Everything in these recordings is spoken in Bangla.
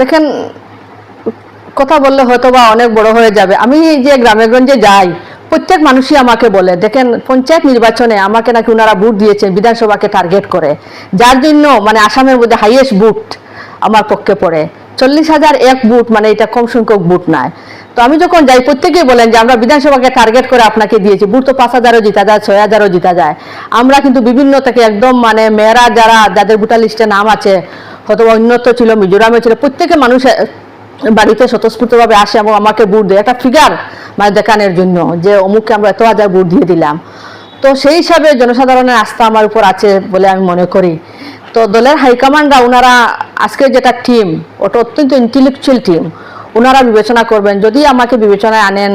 দেখেন, কথা বললে হয়তো বা অনেক বড় হয়ে যাবে। আমি যে গ্রামে গঞ্জে যাই, প্রত্যেক মানুষই আমাকে বলে, দেখেন, পঞ্চায়েত নির্বাচনে আমাকে নাকি ওনারা ভোট দিয়েছেন, বিধানসভাকে টার্গেট করে। যার জন্য মানে আসামের মধ্যে হাইয়েস্ট বুট আমার পক্ষে পড়ে। চল্লিশ হাজার এক বুট মানে এটা কম সংখ্যক বুট নয়। তো আমি যখন যাই, প্রত্যেকেই বলেন যে, আমরা বিধানসভাকে টার্গেট করে আপনাকে দিয়েছি। বুট তো পাঁচ হাজারও জিতা যায়, ছয় হাজারও জিতা যায়। আমরা কিন্তু বিভিন্ন থেকে একদম মানে মেয়েরা যারা, যাদের ভোটার লিস্টে নাম আছে হয়তো উন্নত ছিল, মিজোরামে ছিল, প্রত্যেকে মানুষ বাড়িতে স্বতঃস্ফূর্তভাবে আসে এবং আমাকে বুট দেয়। একটা ফিগার মানে দেখানোর জন্য যে অমুককে আমরা এত হাজার বুট দিয়ে দিলাম। তো সেই হিসাবে জনসাধারণের আস্থা আমার উপর আছে বলে আমি মনে করি। তো দলের হাইকমান্ডরা ওনারা আজকে যেটা টিম ওটা অত্যন্ত ইন্টেলেকচুয়াল টিম ওনারা বিবেচনা করবেন, যদি আমাকে বিবেচনায় আনেন,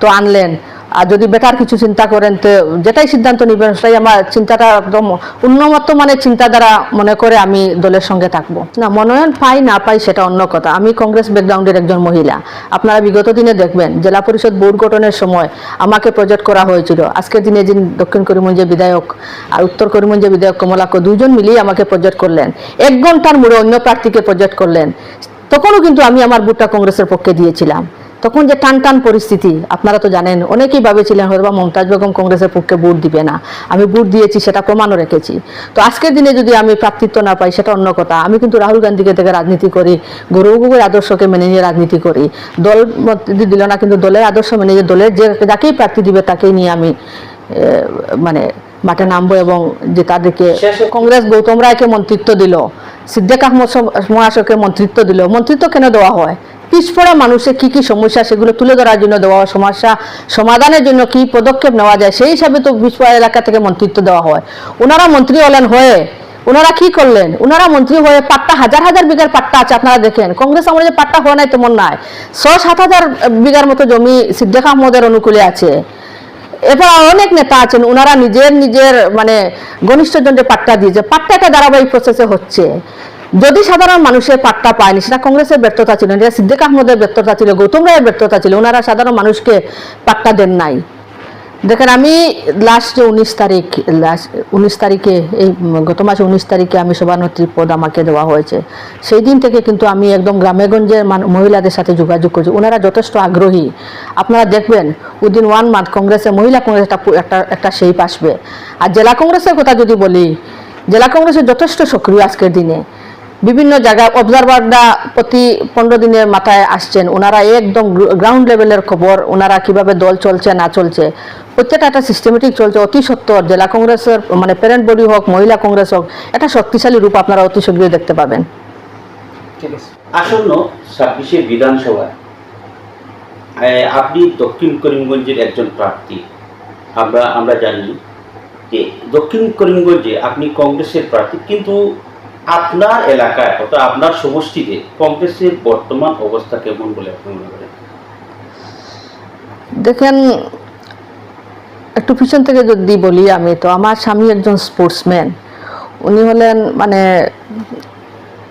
তো আনলেন। আর যদি বেটার কিছু চিন্তা করেন, তো যেটাই সিদ্ধান্ত নেবেন, সেটাই আমার চিন্তাটা একদম উন্নত মানের চিন্তাধারা মনে করে আমি দলের সঙ্গে থাকব। না, মনোনয়ন পাই না পাই সেটা অন্য কথা। আমি কংগ্রেস ব্যাকগ্রাউন্ডের একজন মহিলা। আপনারা বিগত দিনে দেখবেন, জেলা পরিষদ বোর্ড গঠনের সময় আমাকে প্রজেক্ট করা হয়েছিল। আজকের দিনে যিনি দক্ষিণ করিমগঞ্জের বিধায়ক আর উত্তর করিমগঞ্জের বিধায়ক কমলাক্ষ দুজন মিলিয়ে আমাকে প্রজেক্ট করলেন। এক ঘণ্টার মুড়ে অন্য প্রার্থীকে প্রজেক্ট করলেন। তখনও কিন্তু আমি আমার বুটটা কংগ্রেসের পক্ষে দিয়েছিলাম। তখন যে টান টান পরিস্থিতি আপনারা তো জানেন অনেকেই ভাবেছিলেন হয়তো বা মমতাজ বেগম কংগ্রেসের পক্ষে ভোট দিবে না। আমি ভোট দিয়েছি সেটা প্রমাণও রেখেছি। তো আজকের দিনে যদি আমি প্রার্থিত্ব না পাই সেটা অন্য কথা। আমি কিন্তু রাহুল গান্ধীকে থেকে রাজনীতি করি গৌরব গগৈর আদর্শকে মেনে নিয়ে রাজনীতি করি। দল যদি দিল না কিন্তু দলের আদর্শ মেনে নিয়ে দলের যে যাকেই প্রার্থী দিবে তাকেই নিয়ে আমি মানে মাঠে নামবো এবং যে তাদেরকে কংগ্রেস গৌতম রায়কে মন্ত্রিত্ব দিল। সিদ্দিক আহমদ মহাশয়কে মন্ত্রিত্ব দিল মন্ত্রিত্ব কেন দেওয়া হয়? পিছপড়া মানুষের কি কি সমস্যা, সেগুলো তুলে ধরার জন্য দেওয়া হয়, সমস্যা সমাধানের জন্য কি পদক্ষেপ নেওয়া যায়, সেই হিসাবে তো পিছপড়া এলাকা থেকে মন্ত্রিত্ব দেওয়া হয়। ওনারা মন্ত্রী হলেন হয়ে, ওনারা কি করলেন? ওনারা মন্ত্রী হয়ে পাট্টা, হাজার হাজার বিঘার পাট্টা আছে, আপনারা দেখেন। কংগ্রেস আমলে যে পাট্টা হয় নাই তেমন নয় ছ সাত হাজার বিঘার মতো জমি সিদ্দিক আহমদের অনুকূলে আছে। এরপর অনেক নেতা আছেন ওনারা নিজের নিজের মানে ঘনিষ্ঠজনদের পাট্টা দিয়েছে পাট্টাটা ধারাবাহিক প্রসেসে হচ্ছে। যদি সাধারণ মানুষের পাট্টা পায়নি, সেটা কংগ্রেসের ব্যর্থতা ছিল সিদ্দিক আহমদের ব্যর্থতা ছিল, গৌতম রায়ের ব্যর্থতা ছিল ওনারা সাধারণ মানুষকে পাট্টা দেন নাই। দেখেন, আমি লাস্ট যে উনিশ তারিখ লাস্ট উনিশ তারিখে এই গত মাসে উনিশ তারিখে আমি সভানেত্রী পদ আমাকে দেওয়া হয়েছে। সেই দিন থেকে কিন্তু আমি একদম গ্রামেগঞ্জের মহিলাদের সাথে যোগাযোগ করছি। ওনারা যথেষ্ট আগ্রহী। আপনারা দেখবেন, উইদিন ওয়ান মান্থ কংগ্রেসে মহিলা কংগ্রেস একটা একটা একটা শেপ আসবে। আর জেলা কংগ্রেসের কথা যদি বলি, জেলা কংগ্রেসের যথেষ্ট সক্রিয় আজকের দিনে। বিভিন্ন জায়গায় অবজারভাররা প্রতি পনেরো দিনের মাথায় আসছেন। ওনারা একদম গ্রাউন্ড লেভেলের খবর ওনারা কীভাবে দল চলছে, না চলছে। প্রত্যেকটা একটা সিস্টেমেটিক চলছে অতি সত্তর জেলা কংগ্রেসের মানে প্যারেন্ট বডি হোক মহিলা কংগ্রেস হোক একটা শক্তিশালী রূপ আপনারা অতি শীঘ্রই দেখতে পাবেন। আসন্ন ছাব্বিশে বিধানসভায় আপনি দক্ষিণ করিমগঞ্জের একজন প্রার্থী। আমরা আমরা জানি যে দক্ষিণ করিমগঞ্জে আপনি কংগ্রেসের প্রার্থী কিন্তু আপনার এলাকায় অর্থাৎ আপনার সমষ্টিতে কংগ্রেসের বর্তমান অবস্থা কেমন বলে আপনি মনে করেন? দেখেন একটু পিছন থেকে যদি বলি আমি, তো আমার স্বামী একজন স্পোর্টসম্যান উনি হলেন মানে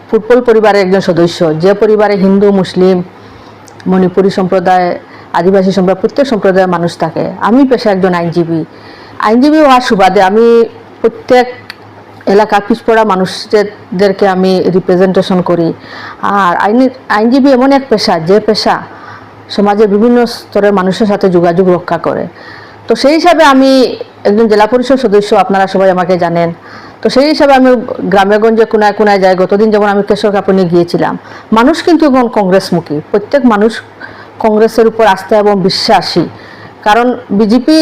ফুটবল পরিবারের একজন সদস্য। যে পরিবারে হিন্দু, মুসলিম, মণিপুরী সম্প্রদায়, আদিবাসী সম্প্রদায়, প্রত্যেক সম্প্রদায়ের মানুষ থাকে। আমি পেশা একজন আইনজীবী। আইনজীবী হওয়ার সুবাদে আমি প্রত্যেক এলাকা পিছপড়া মানুষদেরকে আমি রিপ্রেজেন্টেশন করি। আর আইনি, আইনজীবী এমন এক পেশা, যে পেশা সমাজের বিভিন্ন স্তরের মানুষের সাথে যোগাযোগ রক্ষা করে। তো সেই হিসাবে আমি একজন জেলা পরিষদ সদস্য, আপনারা সবাই আমাকে জানেন। তো সেই হিসাবে আমি গ্রামে গঞ্জে কোনায় কোনায় যাই। গতদিন যেমন আমি কেশর কাপুনি গিয়েছিলাম, মানুষ কিন্তু এখন কংগ্রেসমুখী। প্রত্যেক মানুষ কংগ্রেসের উপর আস্থা এবং বিশ্বাসী। কারণ বিজেপি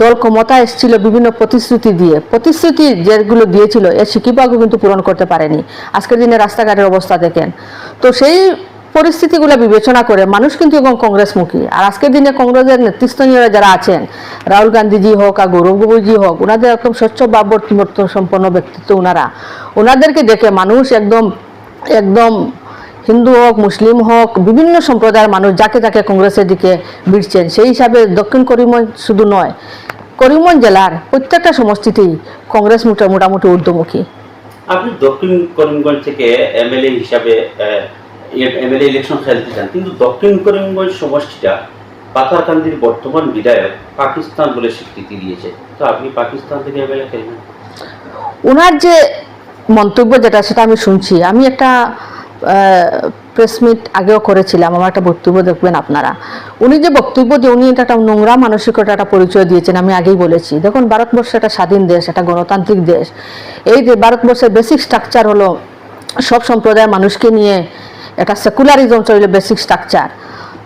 দল ক্ষমতা এসেছিল বিভিন্ন প্রতিশ্রুতি দিয়ে। প্রতিশ্রুতি যেগুলো দিয়েছিল, এর সিকিবাগও কিন্তু পূরণ করতে পারেনি। আজকের দিনে রাস্তাঘাটের অবস্থা দেখেন। তো সেই পরিস্থিতিগুলো বিবেচনা করে মানুষ কিন্তু এখন কংগ্রেসমুখী। আর আজকের দিনে কংগ্রেসের নেতৃস্থানীয়রা যারা আছেন, রাহুল গান্ধীজি হোক আর গৌরব গগৈজি হোক, ওনাদের একদম স্বচ্ছ ভাবমূর্ত সম্পন্ন ব্যক্তিত্ব ওনারা ওনাদেরকে দেখে মানুষ একদম একদম হিন্দু হোক, মুসলিম হোক, বিভিন্ন সম্প্রদায়ের মানুষ যাকে যাকে কংগ্রেসের দিকে ভিড়ছেন, সেই হিসাবে দক্ষিণ করিমগঞ্জ শুধু নয়, করিমগঞ্জ জেলার প্রত্যেকটা সমষ্টিতেই কংগ্রেস মোটা- মোটামুটি ঊর্ধ্বমুখী। আপনি দক্ষিণ করিমগঞ্জ থেকে এমএলএ হিসাবে এমএলএ ইলেকশন খেলতে চান কিন্তু দক্ষিণ করিমগঞ্জ সমষ্টিটা পাথারকান্দির বর্তমান বিধায়ক পাকিস্তান বলে স্বীকৃতি দিয়েছে। তো আপনি পাকিস্তান থেকে এমএলএ খেলবেন ওনার যে মন্তব্য যেটা, সেটা আমি শুনছি। আমি একটা প্রেস মিট আগেও করেছিলাম। আমার একটা বক্তব্য দেখবেন আপনারা। উনি যে বক্তব্য দিয়ে উনি এটা একটা নোংরা মানসিকতা একটা পরিচয় দিয়েছেন, আমি আগেই বলেছি। দেখুন, ভারতবর্ষ একটা স্বাধীন দেশ, একটা গণতান্ত্রিক দেশ। এই যে ভারতবর্ষের বেসিক স্ট্রাকচার হলো সব সম্প্রদায়ের মানুষকে নিয়ে একটা সেকুলারিজম চলে বেসিক স্ট্রাকচার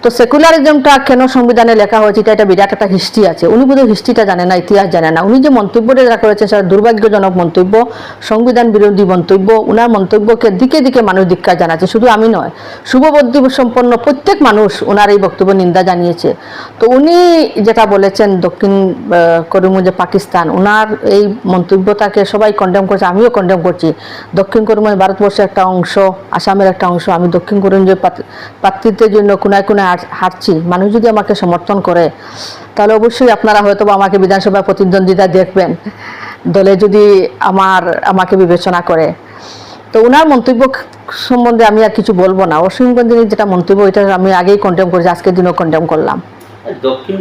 তো সেকুলারিজমটা কেন সংবিধানে লেখা হয়েছে? এটা একটা বিরাট একটা হিস্ট্রি আছে। উনি বোধহয় হিস্ট্রিটা জানে না ইতিহাস জানে না। উনি যে মন্তব্যটা যা করেছেন সেটা দুর্ভাগ্যজনক মন্তব্য সংবিধান বিরোধী মন্তব্য উনার মন্তব্যকে দিকে দিকে মানুষ ধিক্কার জানাচ্ছে। শুধু আমি নয় শুভবুদ্ধি সম্পন্ন প্রত্যেক মানুষ ওনার এই বক্তব্য নিন্দা জানিয়েছে। তো উনি যেটা বলেছেন দক্ষিণ আহ, করিমগঞ্জে পাকিস্তান ওনার এই মন্তব্যটাকে সবাই কন্ডেম করছে আমিও কন্ডেম করছি। দক্ষিণ করিমগঞ্জ ভারতবর্ষের একটা অংশ আসামের একটা অংশ আমি দক্ষিণ করিমগঞ্জের প্রার্থী- প্রার্থীত্বের জন্য কোনায় কোনায় হারছি। মানুষ যদি আমাকে সমর্থন করে, তাহলে অবশ্যই আপনারা হয়তো আমাকে বিধানসভা প্রতিদ্বন্দ্বিতা দেখবেন। দলে যদি আমার, আমাকে বিবেচনা করে। তো ওনার মন্তব্য সম্বন্ধে আমি আর কিছু বলব না। অসীমগঞ্জের যেটা মন্তব্য, এটা আমি আগেই কন্ডেম করেছি আজকের দিনও কন্ডেম করলাম। দক্ষিণ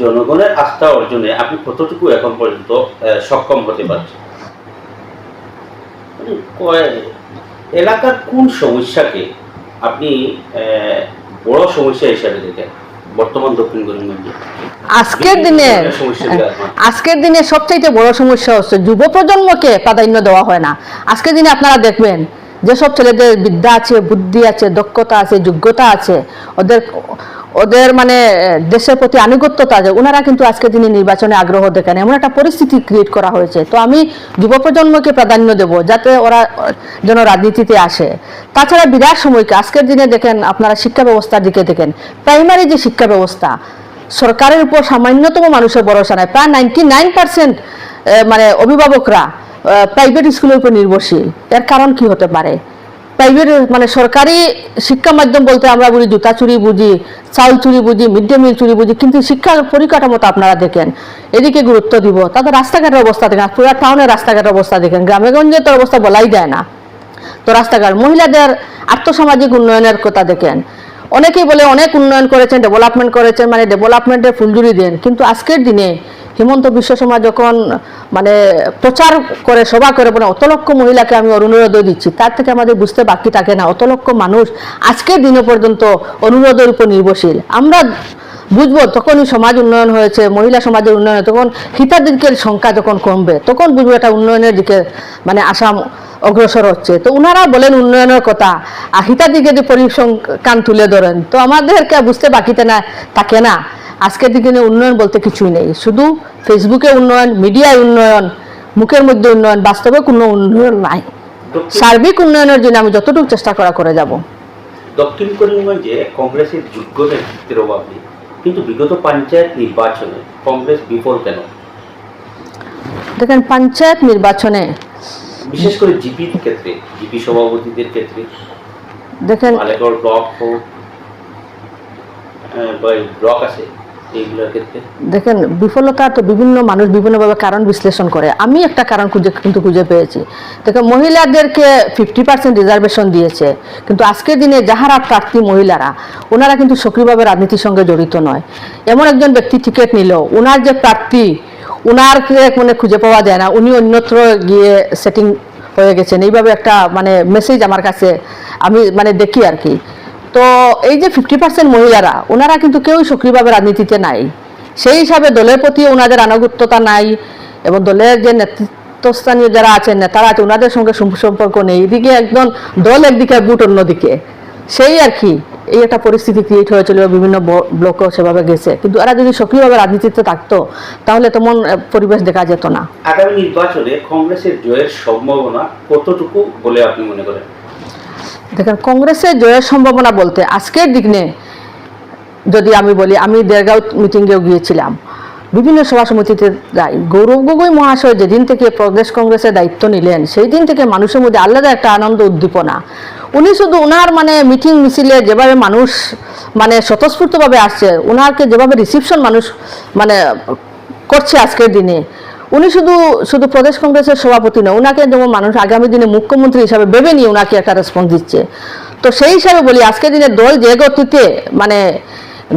জনগণের আস্থা অর্জনে আপনি কতটুকু এখন পর্যন্ত সক্ষম হতে পারছেন? মানে এলাকার কোন সমস্যাকে আপনি বড় সমস্যা হিসাবে দেখেন বর্তমান দক্ষিণ করিমগঞ্জে আজকের দিনে। আজকের দিনে সবচাইতে বড় সমস্যা হচ্ছে যুব প্রজন্মকে প্রাধান্য দেওয়া হয় না। আজকের দিনে আপনারা দেখবেন যেসব ছেলেদের বিদ্যা আছে বুদ্ধি আছে দক্ষতা আছে যোগ্যতা আছে। ওদের ওদের মানে দেশের প্রতি আনুগত্যতা যে ওনারা কিন্তু আজকের দিনে নির্বাচনে আগ্রহ দেখেন, এমন একটা পরিস্থিতি ক্রিয়েট করা হয়েছে। তো আমি যুব প্রজন্মকে প্রাধান্য দেব যাতে ওরা যেন রাজনীতিতে আসে। তাছাড়া বিরাট সময়কে, আজকের দিনে দেখেন আপনারা শিক্ষা ব্যবস্থার দিকে দেখেন প্রাইমারি যে শিক্ষা ব্যবস্থা সরকারের উপর সামান্যতম মানুষের ভরসা নাই, প্রায় নাইনটি নাইন পার্সেন্ট মানে অভিভাবকরা প্রাইভেট স্কুলের উপর নির্ভরশীল। এর কারণ কি হতে পারে? প্রাইভেট মানে সরকারি শিক্ষা মাধ্যম বলতে আমরা বুঝি, জুতা চুরি বুঝি চাউল চুরি বুঝি, মিড ডে মিল চুরি বুঝি, কিন্তু শিক্ষার পরিকাঠামোটা আপনারা দেখেন। এদিকে গুরুত্ব দিব। তাদের রাস্তাঘাটের অবস্থা দেখেন পুরো টাউনের রাস্তাঘাটের অবস্থা দেখেন। গ্রামে গঞ্জে তো অবস্থা বলাই যায় না। তো রাস্তাঘাট, মহিলাদের আর্থসামাজিক উন্নয়নের কথা দেখেন। অনেকেই বলে অনেক উন্নয়ন করেছেন ডেভেলপমেন্ট করেছেন মানে ডেভেলপমেন্টের ফুলজুরি দেন। কিন্তু আজকের দিনে হিমন্ত বিশ্ব শর্মা যখন মানে প্রচার করে, সভা করে মানে অত লক্ষ মহিলাকে আমি অনুরোধ দিচ্ছি, তার থেকে আমাদের বুঝতে বাকি থাকে না। অত লক্ষ মানুষ আজকের দিনে পর্যন্ত অনুরোধের উপর নির্ভরশীল। আমরা বুঝব তখনই সমাজ উন্নয়ন হয়েছে, মহিলা সমাজের উন্নয়ন, তখন হিতাধিকের সংখ্যা যখন কমবে, তখন বুঝব এটা উন্নয়নের দিকে মানে আসাম অগ্রসর হচ্ছে। তো ওনারা বলেন উন্নয়নের কথা। আর হিতাধিকে যে পরিসংখ্যান তুলে ধরেন তো আমাদেরকে বুঝতে বাকিতে না থাকে না। আজকের দিকে উন্নয়ন বলতে কিছুই নেই। শুধু ফেসবুকে উন্নয়ন মিডিয়ায় উন্নয়ন মুখের মধ্যে উন্নয়ন বাস্তবে কোনো উন্নয়ন নাই। সার্বিক উন্নয়নের জন্য আমি যতটুকু চেষ্টা করা করে যাব। দক্ষিণ করিমগঞ্জে কংগ্রেসের যোগ্য নেতৃত্বের অভাব নেই কিন্তু বিগত পঞ্চায়েত নির্বাচনে কংগ্রেস বিফল কেন? দেখেন পঞ্চায়েত নির্বাচনে বিশেষ করে জিপির ক্ষেত্রে জিপি সভাপতিদের ক্ষেত্রে দেখেন ব্লক হোক ব্লক আছে দেখেন বিফলতা তো বিভিন্ন মানুষ বিভিন্নভাবে কারণ বিশ্লেষণ করে। আমি একটা কারণ খুঁজে কিন্তু খুঁজে পেয়েছি। দেখেন মহিলাদেরকে ফিফটি পার্সেন্ট রিজার্ভেশন দিয়েছে। কিন্তু আজকের দিনে যাহারা প্রার্থী মহিলারা ওনারা কিন্তু সক্রিয়ভাবে রাজনীতির সঙ্গে জড়িত নয়। এমন একজন ব্যক্তি টিকিট নিল ওনার যে প্রার্থী ওনারকে মানে খুঁজে পাওয়া যায় না। উনি অন্যত্র গিয়ে সেটিং হয়ে গেছেন। এইভাবে একটা মানে মেসেজ আমার কাছে আমি মানে দেখি আর কি। তো এই যে ফিফটি পার্সেন্ট মহিলারা ওনারা কিন্তু কেউই সক্রিয়ভাবে রাজনীতিতে নাই। সেই হিসাবে দলের প্রতি ওনাদের আনুগত্যতা নাই এবং দলের যে নেতৃত্বস্থানীয় যারা আছেন, নেতারা আছে ওনাদের সঙ্গে সুসম্পর্ক নেই। এদিকে একজন দল একদিকে বুট অন্যদিকে। সেই আর কি এই একটা পরিস্থিতি ক্রিয়েট হয়েছিল বিভিন্ন ব্লকও সেভাবে গেছে। কিন্তু এরা যদি সক্রিয়ভাবে রাজনীতিতে থাকতো তাহলে তেমন পরিবেশ দেখা যেত না। আগামী নির্বাচনে কংগ্রেসের জয়ের সম্ভাবনা কতটুকু বলে আপনি মনে করেন? দেখেন কংগ্রেসের জয়ের সম্ভাবনা বলতে আজকের দিনে যদি আমি বলি আমি দেরগাঁও মিটিংয়েও গিয়েছিলাম। বিভিন্ন সভা সমিতিতে যাই। গৌরব গগৈ মহাশয় যেদিন থেকে প্রদেশ কংগ্রেসের দায়িত্ব নিলেন সেই দিন থেকে মানুষের মধ্যে আলাদা একটা আনন্দ উদ্দীপনা। উনি শুধু ওনার মানে মিটিং মিছিলে যেভাবে মানুষ মানে স্বতঃস্ফূর্তভাবে আসছে ওনাকে যেভাবে রিসিপশন মানুষ মানে করছে আজকের দিনে, উনি শুধু শুধু প্রদেশ কংগ্রেসের সভাপতি নয় ওনাকে যেমন মানুষ আগামী দিনে মুখ্যমন্ত্রী হিসাবে ভেবে নিয়ে ওনাকে একটা রেসপন্স দিচ্ছে। তো সেই হিসাবে বলি, আজকের দিনে দল যে গতিতে মানে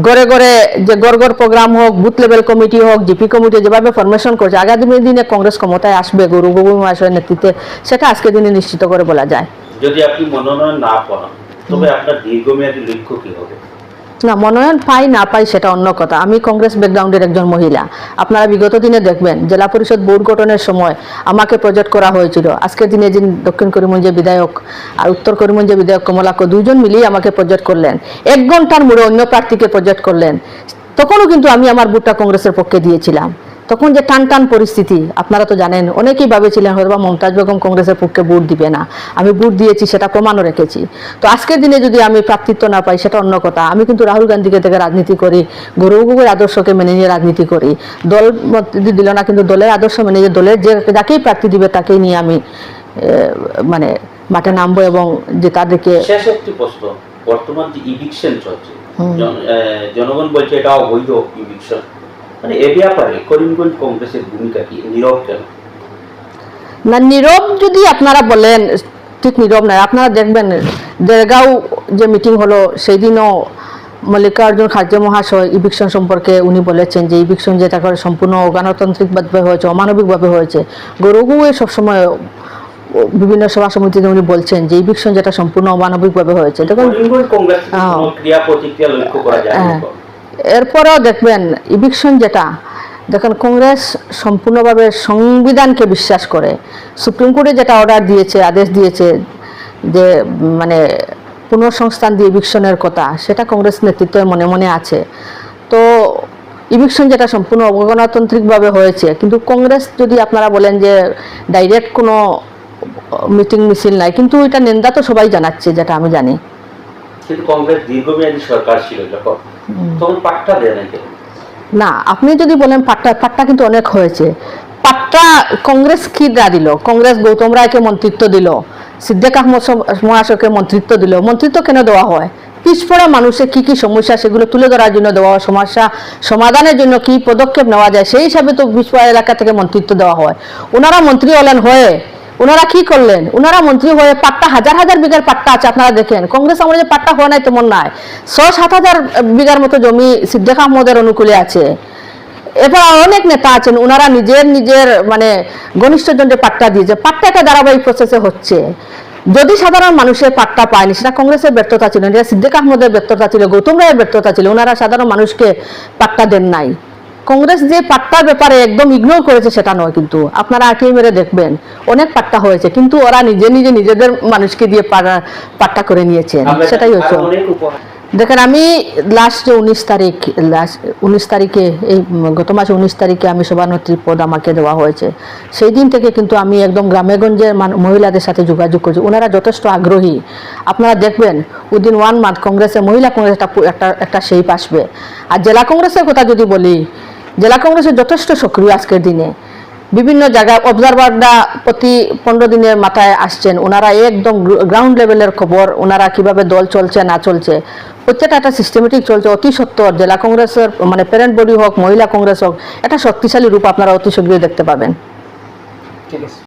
গড়ে গড়ে যে গড় প্রোগ্রাম হোক বুথ লেভেল কমিটি হোক জিপি কমিটি যেভাবে ফরমেশন করছে, আগামী দিনে কংগ্রেস ক্ষমতায় আসবে গৌরব মহাশয়ের নেতৃত্বে, সেটা আজকের দিনে নিশ্চিত করে বলা যায়। যদি আপনি মনোনয়ন না পান তবে আপনার দীর্ঘমেয়াদী লক্ষ্য কি হবে? না মনোনয়ন পাই না পাই সেটা অন্য কথা। আমি কংগ্রেস ব্যাকগ্রাউন্ডের একজন মহিলা। আপনারা বিগত দিনে দেখবেন জেলা পরিষদ বোর্ড গঠনের সময় আমাকে প্রজেক্ট করা হয়েছিল। আজকের দিনে যিনি দক্ষিণ করিমগঞ্জের বিধায়ক আর উত্তর করিমগঞ্জের বিধায়ক কমলাক্ষ দুজন মিলিয়ে আমাকে প্রজেক্ট করলেন। এক ঘণ্টার মুড়ে অন্য প্রার্থীকে প্রজেক্ট করলেন। তখনও কিন্তু আমি আমার বুটটা কংগ্রেসের পক্ষে দিয়েছিলাম। তখন যে টান টান পরিস্থিতি আপনারা তো জানেন অনেকেই ভাবেছিলেন হয়তো বা মমতাজ বেগম কংগ্রেসের পক্ষে ভোট দিবে না। আমি ভোট দিয়েছি সেটা প্রমাণও রেখেছি। তো আজকের দিনে যদি আমি প্রার্থিত্ব না পাই সেটা অন্য কথা। আমি কিন্তু রাহুল গান্ধীকে থেকে রাজনীতি করি গৌরব গগৈর আদর্শকে মেনে নিয়ে রাজনীতি করি। দল দিল না কিন্তু দলের আদর্শ মেনে নিয়ে দলের যে যাকেই প্রার্থী দিবে তাকেই নিয়ে আমি মানে মাঠে নামবো এবং যে তাদেরকে শেষ একটি প্রশ্ন। বর্তমান যে ইভিকশন চলছে জনগণ বলছে এটা অবৈধ ইভিকশন মানে এ ব্যাপারে করিমগঞ্জ কংগ্রেসের ভূমিকা কি? নীরব কেন? না নীরব যদি আপনারা বলেন ঠিক নীরব নয় আপনারা দেখবেন দেরগাঁও যে মিটিং হলো সেই দিনও মল্লিকার্জুন খার্গে মহাশয় ইভিকশন সম্পর্কে উনি বলেছেন যে ইভিকশন যেটা করে সম্পূর্ণ গণতান্ত্রিকভাবে হয়েছে অমানবিকভাবে হয়েছে। গৌরবগুয়ে সবসময় বিভিন্ন সভা সমিতিতে উনি বলছেন যে ইভিকশন যেটা সম্পূর্ণ অমানবিকভাবে হয়েছে। দেখুন এরপরেও দেখবেন ইভিকশন যেটা দেখেন কংগ্রেস সম্পূর্ণভাবে সংবিধানকে বিশ্বাস করে, সুপ্রিম কোর্টে যেটা অর্ডার দিয়েছে, আদেশ দিয়েছে, যে মানে পুনঃসংস্থান দিয়ে ইভিকশনের কথা, সেটা কংগ্রেস নেতৃত্বের মনে মনে আছে। তো ইভিকশন যেটা সম্পূর্ণ অগণতান্ত্রিকভাবে হয়েছে, কিন্তু কংগ্রেস যদি আপনারা বলেন যে ডাইরেক্ট কোনো মিটিং মিছিল নাই, কিন্তু এটা নিন্দা তো সবাই জানাচ্ছে, যেটা আমি জানি। কিন্তু কংগ্রেস দীর্ঘমেয়াদী সরকার ছিল যখন তখন পাট্টা দেয় না না আপনি যদি বলেন পাট্টা পাট্টা কিন্তু অনেক হয়েছে। পাট্টা কংগ্রেস কি দা দিল? কংগ্রেস গৌতম রায়কে মন্ত্রিত্ব দিল সিদ্দিক আহমদ মহাশয়কে মন্ত্রিত্ব দিল। মন্ত্রিত্ব কেন দেওয়া হয়? পিছপড়া মানুষের কি কি সমস্যা সেগুলো তুলে ধরার জন্য দেওয়া হয় সমস্যা সমাধানের জন্য কি পদক্ষেপ নেওয়া যায় সেই হিসাবে তো পিছপড়া এলাকা থেকে মন্ত্রিত্ব দেওয়া হয়। ওনারা মন্ত্রী হলেন হয়ে ওনারা কি করলেন? ওনারা মন্ত্রী হয়ে পাট্টা, হাজার হাজার বিঘার পাট্টা আছে, আপনারা দেখেন। কংগ্রেস আমলে যে পাট্টা হয় নাই তেমন নাই। ছ সাত হাজার বিঘার মতো জমি সিদ্দিক আহমদের অনুকূলে আছে। এবার অনেক নেতা আছেন, ওনারা নিজের নিজের মানে ঘনিষ্ঠজন যে পাট্টা দিয়েছে পাট্টা একটা ধারাবাহিক প্রসেসে হচ্ছে। যদি সাধারণ মানুষের পাট্টা পায়নি, সেটা কংগ্রেসের ব্যর্থতা ছিল সিদ্দিক আহমদের ব্যর্থতা ছিল, গৌতম রায়ের ব্যর্থতা ছিল, ওনারা সাধারণ মানুষকে পাট্টা দেন নাই। কংগ্রেস যে পাট্টার ব্যাপারে একদম ইগনোর করেছে সেটা নয় কিন্তু। আপনারা আঁকিয়ে মেরে দেখবেন অনেক পাট্টা হয়েছে কিন্তু ওরা নিজে নিজে নিজেদের মানুষকে দিয়ে পাট্টা করে নিয়েছেন সেটাই হচ্ছে। দেখেন আমি লাস্ট যে উনিশ তারিখ লাস্ট উনিশ তারিখে এই গত মাসে উনিশ তারিখে আমি সভানেত্রীর পদ আমাকে দেওয়া হয়েছে। সেই দিন থেকে কিন্তু আমি একদম গ্রামেগঞ্জের মহিলাদের সাথে যোগাযোগ করছি। ওনারা যথেষ্ট আগ্রহী। আপনারা দেখবেন উইদিন ওয়ান মান্থ কংগ্রেসে মহিলা কংগ্রেস একটা একটা একটা শেপ আসবে। আর জেলা কংগ্রেসের কথা যদি বলি জেলা কংগ্রেসের যথেষ্ট সক্রিয় আজকের দিনে। বিভিন্ন জায়গায় অবজারভাররা প্রতি পনেরো দিনের মাথায় আসছেন। ওনারা একদম গ্রাউন্ড লেভেলের খবর, ওনারা কীভাবে দল চলছে, না চলছে। প্রত্যেকটা একটা সিস্টেমেটিক চলছে। অতি সত্তর জেলা কংগ্রেসের মানে প্যারেন্ট বডি হোক, মহিলা কংগ্রেস হোক, একটা শক্তিশালী রূপ আপনারা অতি শীঘ্রই দেখতে পাবেন। ঠিক আছে।